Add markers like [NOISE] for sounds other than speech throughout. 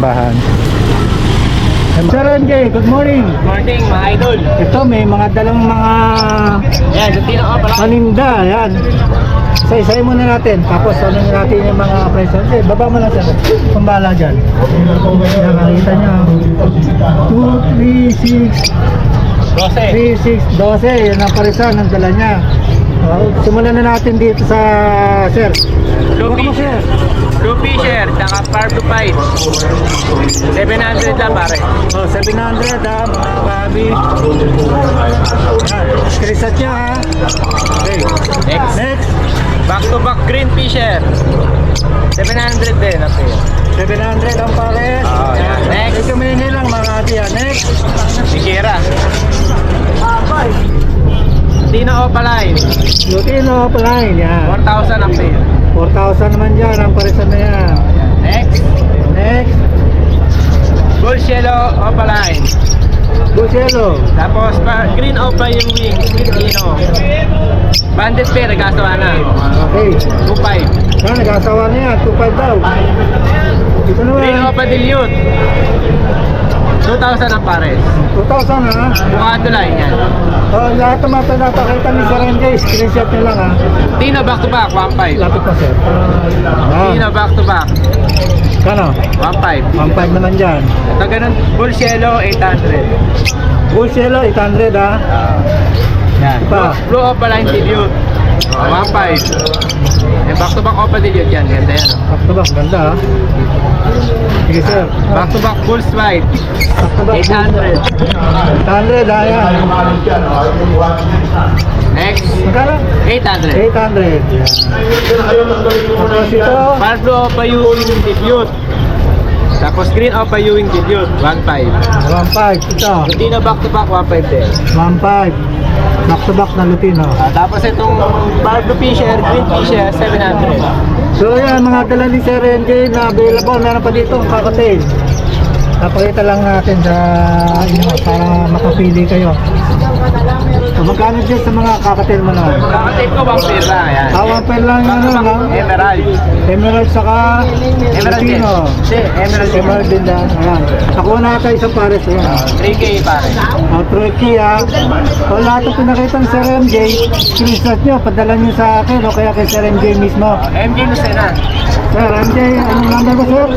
simbahan. Sir MJ, good morning. Morning, mga idol. Ito may mga dalang mga Yan, sa tino ka pala. paninda. Yan. Isa-isayin muna natin. Tapos ano natin yung mga presyo. Eh, baba mo lang sir. Kumbala dyan. Yan, nakikita nyo. 2, 3, 6, 12. 3, 6, 12. Yan ang parisan ng dala niya. Uh, simulan na natin dito sa sir. Blue Ano mo, Fisher. Blue Fisher, tsaka Pardo Fight. 700 lang pare. Oh, 700 ha, mga babi. Yan. Screenshot nyo ha. Okay. Next. Next. Back to back Green Fisher. 700 din. Okay. 700 ang pares. Oh, yan. Next. Ito may lang mga ati ha. Next. Sikira. Tino Opaline. Lutino Offline. Yan. 4,000 ang pair. 4,000 naman dyan ang parisan na yan. Next. Next. Yellow Opaline. Bucelo. Tapos pa, Green Opa yung wings. Green Tino. Bandit pair, nagkasawa na. Okay. 2,500. Yan, nag-asawa na yan. 2,500 daw. Ito Green naman. Opa Dilute. 2,000 ang pares. 2,000 ha. Bukado lang yan. Oh, lahat ng mga pinapakita ni MJ, screenshot nyo lang ha. Tino back to back, 1.5. Lapit pa sir. Tino Yan. back to back, Kano? 1.5. 1,500 naman dyan. Ito ganun, full yellow, 800. Bucelo, 800 ha. Yan. Pa. Blue, blue Opa Line Dilute. 1.5. Eh, back to back Opa Dilute yan. Ganda yan. oh. Back to back, ganda ha. Sige sir. Back to back full back. 800. 800 ha, yan. Next, Magkano? 800. 800. Yan. Tapos ito, Opa Ewing Dilute. Tapos green Opa Ewing Dilute. 1.5. 1,500. Ito, Tino back to back, 1.5 din. 1,500. Back to back na Lutino. Ah, tapos itong Barbie Fisher, Green Fisher, 700. So yan, mga dala ni Sir na available. Meron pa dito ang kakatail. Napakita lang natin sa inyo para makapili kayo. So, magkano dyan sa mga kakatail mo naman? Kakatape ko, bang pera. Yan. Awang pen lang ano lang. Emerald. Emerald saka Emerald din. Hindi, Emerald din. Emerald din lang. Ayan. Nakuha na tayo isang pares. Ayan. 3K pare. Ang tricky ha. So lahat ng pinakita ng Sir MJ, screenshot nyo, padala nyo sa akin o kaya kay Sir MJ mismo. MJ Lucena. Sir MJ, anong number mo sir?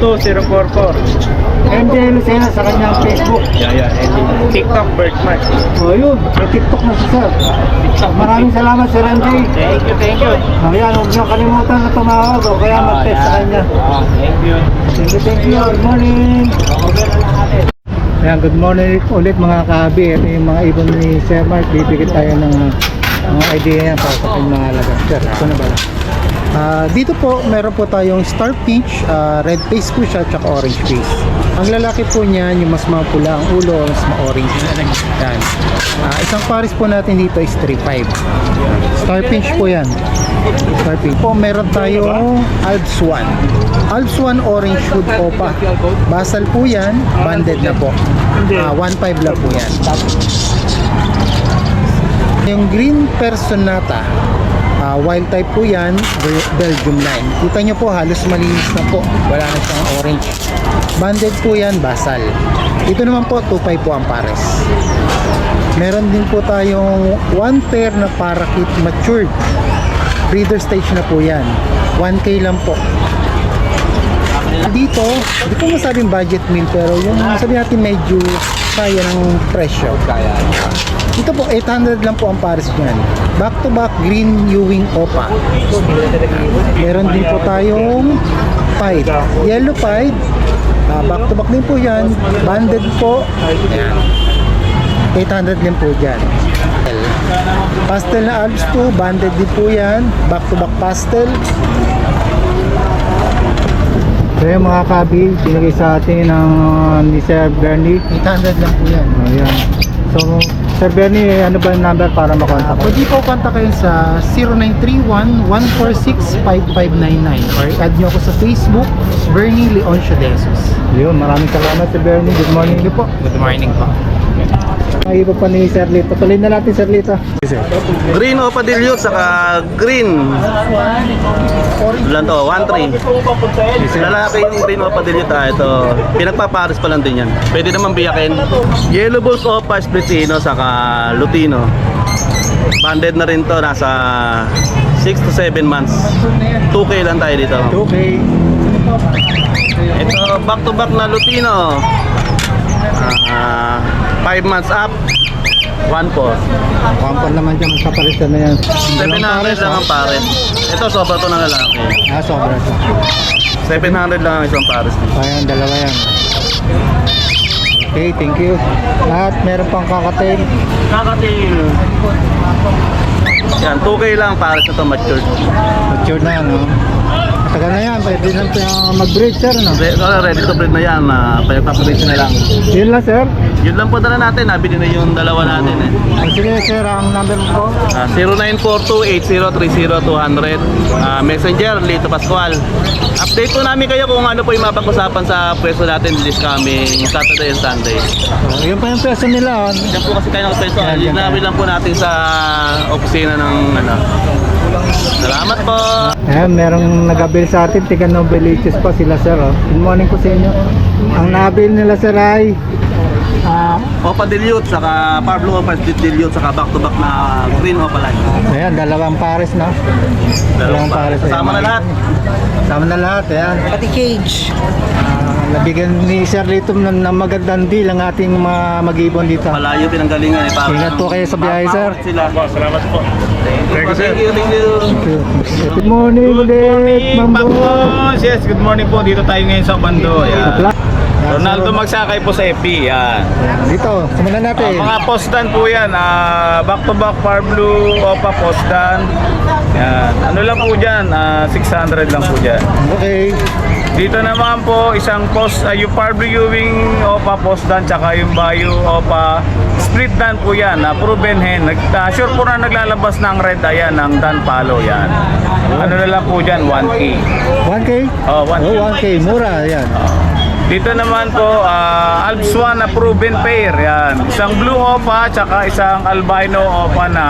0936-6922-044. MJ Lucena sa kanyang Facebook. Yeah, yeah, MJ. TikTok birthmark. O yun, may TikTok na si Sir. TikTok. Maraming salamat Sir MJ. Thank you, thank you. Ayan, huwag nyo kalimutan na tumawag o kaya mag-text sa kanya. Oh, thank you. Thank you, thank you. Good morning. Ayan, good morning ulit mga kabi. Ito yung mga ibon ni Sir Mark. Bibigyan tayo ng uh, idea yan para sa ating mga alaga. Sir, ito na ba? Ah, dito po, meron po tayong star peach, ah, red face po siya, tsaka orange face. Ang lalaki po niyan, yung mas mapula ang ulo, mas ma-orange. Yan. Ah, isang pares po natin dito is 3.5. Star peach po yan. Star peach. Po, meron tayong Alps 1. Alps 1 orange hood opa. Basal po yan, banded na po. Ah, 1.5 lang po yan. Yung green personata, ah, wild type po yan, Bel- Belgium line. Kita nyo po, halos malinis na po. Wala na siyang orange. Banded po yan, basal. Ito naman po, 2.5 po ang. Meron din po tayong one pair na parakeet matured. Breeder stage na po yan. 1K lang po. Dito, hindi ko masabing budget meal pero yung sabi natin medyo kaya ng presyo. Kaya. Dito po, 800 lang po ang pares niyan. Back to back green Ewing Opa. Meron din po tayong pied. Yellow pied. Ah, back to back din po yan. Banded po. Ayan. 800 din po dyan. Pastel na Alps 2, banded din po yan. Back to back pastel. So yung mga kabi, binigay sa atin ng ni Sir Bernie. 800 lang po yan. Ayan. So, Sir Bernie, ano ba yung number para makontak? Pwede po kontak kayo sa 0931-146-5599 or add nyo ako sa Facebook, Bernie Leoncio De Jesus. Yun, maraming salamat Sir Bernie. Good morning. Thank you po. Good morning po. Iba pa ni Sir Lito. Tuloy na natin Sir Lito. Green o padilyo saka green. Ilan to? 1-3. Lalaki yung green o padilyo ta. Ito, pinagpapares pa lang din yan. Pwede naman biyakin. Yellow Bulls o pa Splitino saka Lutino. Banded na rin to. Nasa 6 to 7 months. 2K lang tayo dito. 2K. Ito, back to back na Lutino. 5 months up. 1 po. Kampan naman dyan. Magkapalitan na yan. 700 lang ang pares. Ito, sobra to ng lalaki. Ah, sobra. 700 lang ang isang pares. Kaya ang dalawa yan. Okay, thank you. At meron pang kakatail. Kakatil. Yan, 2K lang pares na to matured. Mature na no? Matagal na uh, mag-breed, sir, no? Re- oh, ready to breed na yan. Uh, Pagpapalit na lang. Yun lang, sir. Yun lang po dala natin. Nabili na yung dalawa natin eh. Ah, Sige, sir, ang number mo po. Uh, 0942-8030-200 uh, Messenger, Lito Pascual Update po namin kayo kung ano po yung mapag-usapan sa pwesto natin this coming Saturday and Sunday Oh, yun pa yung peso nila, oh. Yan po kasi kayo ng pwesto Yan, yan. Linawin lang po natin sa opisina ng ano Salamat po Ayan, merong nag-avail sa atin, tiga Noveliches pa sila sir. Oh. Good morning po sa inyo. Ang na-avail nila sir ay Opa Dilute, saka Pablo Opa Dilute, saka back-to-back na Green Opa Line ayan, dalawang pares na. Dalawang pares. Kasama na lahat Kasama na lahat, ayan. Pati cage. Ah, nabigyan ni Sir Lito ng, ng magandang deal ang ating mga mag-ibon dito. Malayo pinanggalingan eh para Ingat po kayo sa biyahe, sir. Sila. Salamat po Thank you, thank you, thank you. Good morning ulit, Ma'am Bo. Bagos! Yes, good morning po. Dito tayo ngayon sa Bando. Ayan. Ronaldo magsakay po sa FP. Yan. Dito, simulan Ah, natin. mga postdan po yan. Ah, back to back Far Blue, Opa postdan. Yan. Ano lang po dyan? Ah, 600 lang po dyan. Okay. Dito naman po, isang post, ah, yung Far Blue Ewing Opa postdan, tsaka yung Bayo Opa split dan po yan. na proven hen. Nag, ah, sure po na naglalabas ng red, ayan, ng Dan Palo yan. Ano na lang po dyan? 1K. 1K? Oh, 1K. Oh, 1K. Mura, ayan. Dito naman po, uh, Alps 1 na proven pair. Yan. Isang blue opa, tsaka isang albino opa na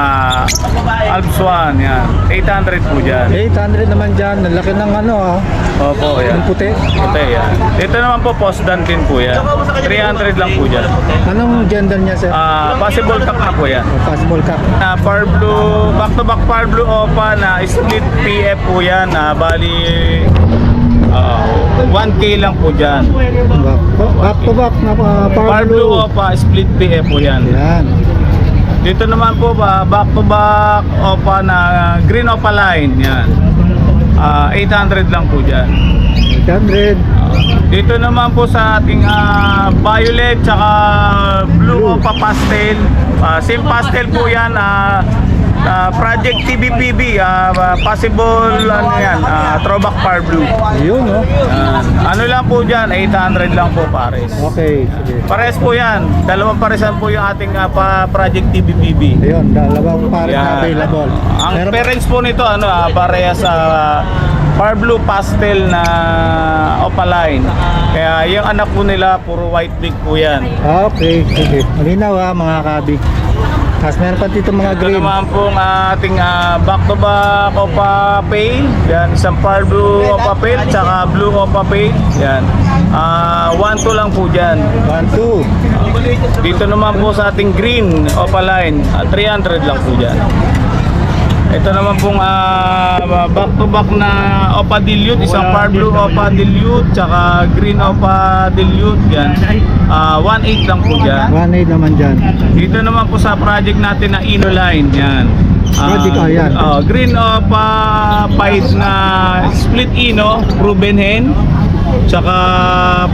Alps 1. Yan. 800 po dyan. 800 naman dyan. Ang laki ng ano ah. Opo, yan. Yung puti. Ito yan. Dito naman po, postdan din po yan. 300 lang po dyan. Anong gender niya sir? Ah, possible cup na po yan. Possible cup. Na far blue, back to back far blue opa na split PF po yan. na bali, ah, 1K lang po dyan. Back, back to back na uh, Far blue opa, split PF po yan. Yan. Dito naman po ba back to back opa na green opa line yan. Ah, 800 lang po diyan. 800. Dito naman po sa ating ah, violet tsaka blue opa pastel. Ah, same pastel po yan. ah, ah, project TBPB ah, ah, possible ano yan, ah, throwback far blue. Ayun oh. Yan. ano lang po diyan, 800 lang po pares. Okay, sige. Pares po yan. Dalawang paresan po yung ating ah, pa project TBPB. Ayun, dalawang pares na Yan. available. Ang Meron- parents po nito ano ah, pareha sa far blue pastel na opaline. Kaya yung anak po nila puro white beak po yan. Okay, sige. Malinaw ah, mga kabi. Tapos meron pa dito mga Ito green. naman po ang ating ah, back to back opa pale. Yan, isang far blue opa pale tsaka blue opa pale. Yan. Ah, 1 2 lang po diyan. 1, 2. Dito naman po sa ating green opaline, ah, 300 lang po diyan. Ito naman pong ah, back to back na Opa Dilute, isang far blue Opa Dilute, tsaka green Opa Dilute, yan. Ah, 1.8 lang po dyan. 1, 8 naman dyan. Dito naman po sa project natin na Ino Line, yan. Project, oh, yan. oh, green Opa Pied na split Ino, proven hen. Tsaka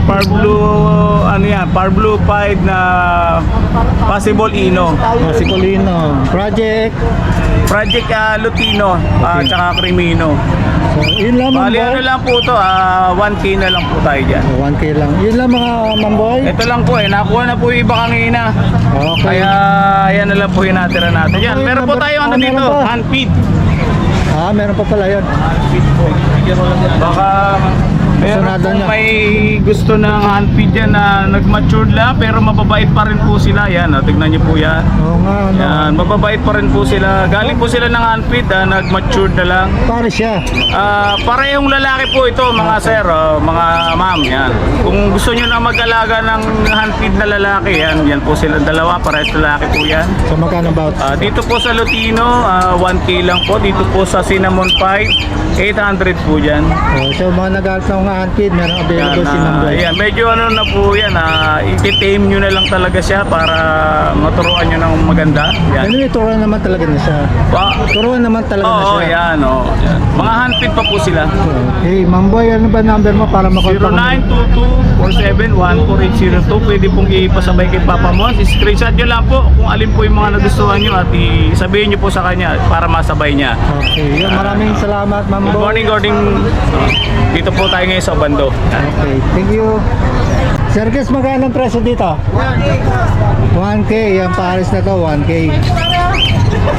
par blue, ano yan, par blue pied na possible Ino. Si Colino. Project. Project ah, Lutino, ah, Okay. tsaka Crimino. So, yun lang mga Bali boy. ano lang po to, ah, 1K na lang po tayo dyan. Oh, 1K lang. Yun lang mga mamboy. Ito lang po eh, nakuha na po yung iba kanina. Okay. Kaya yan na lang po yung natira natin. Yan, Okay, meron po tayo ano ah, meron dito, hand feed. Ah, meron pa pala yun. Hand feed po. Baka Meron Sunado po niya. may gusto ng handpid yan na nag-matured lang pero mababait pa rin po sila. Yan, oh, tignan niyo po yan. Oo nga, ano. Yan, mababait pa rin po sila. Galing po sila ng handpid, ah, nag-matured na lang. Pare siya. Ah, parehong lalaki po ito mga sir, oh, mga ma'am, yan. Kung gusto niyo na mag-alaga ng handpid na lalaki, yan, yan po sila dalawa, parehas lalaki po yan. So magkano about? Ah, dito po sa Lutino, ah, 1K lang po. Dito po sa Cinnamon Pie, 800 po dyan. Oh, so mga nag-aaral ng mga handpid, meron Yan, available si ah, number. yan, medyo ano na po yan, ah, ititame nyo na lang talaga siya para maturuan nyo ng maganda. Yan. Ano yung turuan naman talaga na siya? Pa, Turuan naman talaga na Oo, siya. yan, oh, yan. Mga handpid pa po sila. Hey, Mamboy, ano ba number mo para makontak mo? 0922-471-4802 Pwede pong ipasabay kay Papa Mons Screenshot nyo lang po kung alin po yung mga nagustuhan nyo At isabihin nyo po sa kanya para masabay niya Okay, yun, maraming salamat, Good Mamboy. morning, Gording Dito po tayo ngayon sa Bando Okay, thank you. Sir Chris, magkano presyo dito? 1K, yung Paris na to, 1K.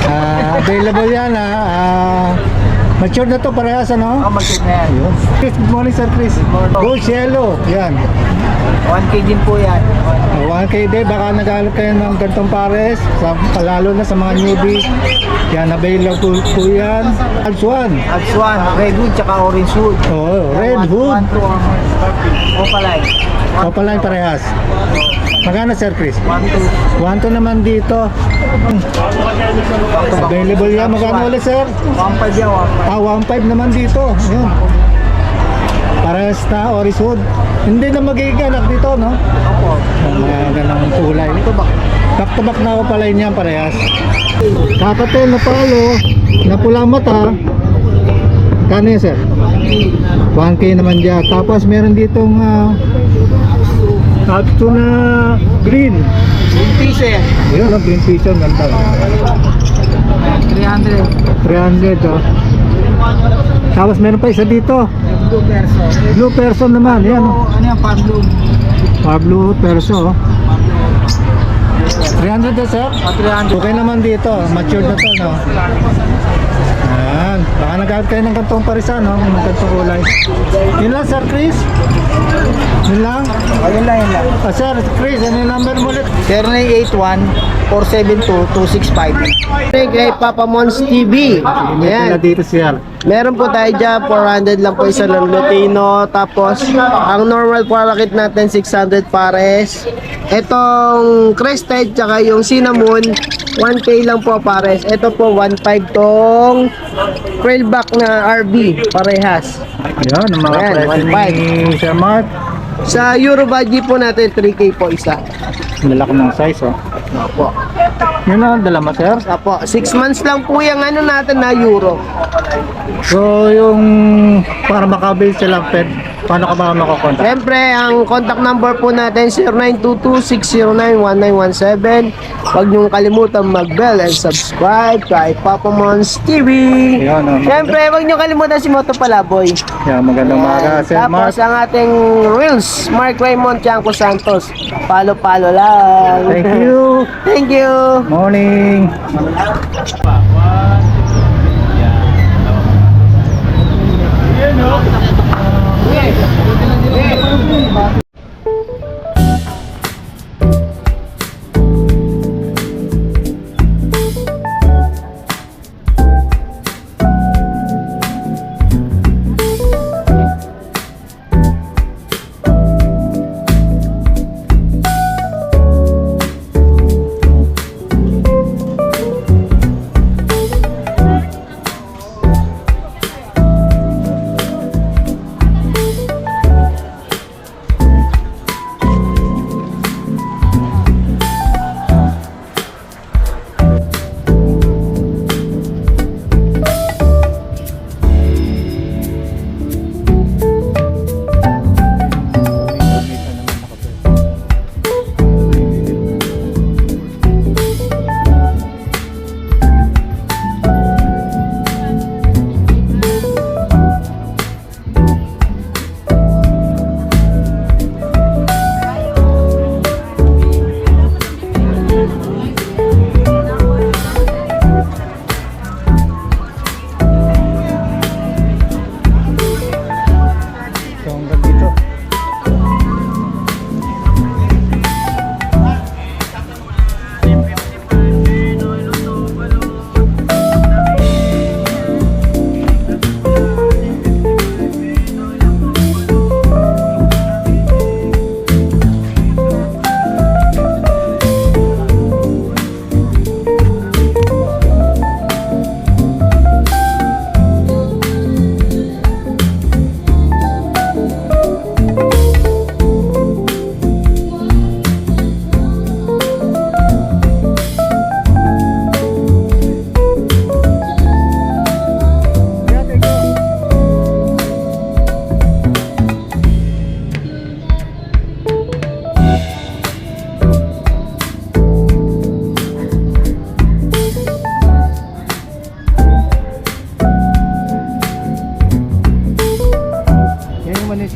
Ah, available yan ha. Ah, mature na to parehas ano? Oh, mag-check na yan. Ayun. Chris, good morning Sir Chris. Gold yellow, yan. 1K din po yan. Ah, 1K din, baka nag-alok kayo ng gantong pares, sa, lalo na sa mga newbie. Yan, available po yan. Alps 1. Alps 1, Redwood, tsaka Orange Wood. Oh, red hood. 1 to Opaline. Opaline parehas. Magkano Sir Chris? 1 to 1 to naman dito. Available yan. Magkano ulit sir? 1.5 yan, 1.5. Ah, 1.5 naman dito. Ayun. Parehas na Oris Wood. Hindi na magiganak dito, no? Opo. Ang mga ganang kulay. Back to back na ako pala niyan parehas. Kakate na palo, na pula mata. Kano yan, sir? 1K naman dyan. Tapos meron ditong uh, na green. Yung piso yan. Ayun, ang green piso, ganda. 300. 300, oh. Tapos meron pa isa dito. Blue perso. Blue person naman, yan. Oh. Ano yan, Pablo? Pablo Perso. oh. 300 na sir? Ah, 300. Okay naman dito. Matured na to, no? Ayan. Baka nag kayo ng kantong parisa, no? Ng kantong kulay. Yun lang, Sir Chris. Yun lang. Ayun lang, yun lang. Ah, Sir Chris, ano yung number mo ulit? 0981-472-265. kay Papa Mons TV. Pala Ayan. dito siya. Meron po tayo dyan, 400 lang po isa ng Lutino. Tapos, ang normal parakit natin, 600 pares. Itong Crested, tsaka yung Cinnamon, 1K lang po pares. Ito po, 1.5 tong Trailback na RB, parehas. Ayan, ang mga Ayan, presyo 1.5. ni Sir Mark. Sa Eurobudget po natin, 3K po isa. Lalaki ng size, oh. Opo. Yun lang, dala mo, sir. Opo, 6 months lang po yung ano natin na Euro. So, yung para makabil sila, pet, paano ka ba makakontak? Siyempre, ang contact number po natin 0922-609-1917. Huwag niyong kalimutan mag-bell and subscribe kay Papa Mons TV. Ayan, oh. Siyempre, huwag niyong kalimutan si Moto Palaboy. Yan, magandang umaga, Sir Mark. Tapos ang ating Reels, Mark Raymond Chanco Santos. Palo-palo lang. Thank you. [LAUGHS] Thank you. Morning. Morning.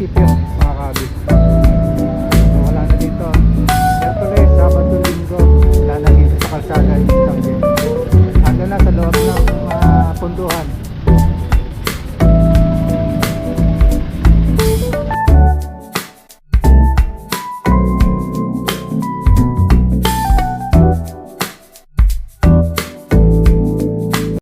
Munisipyo mga kabi.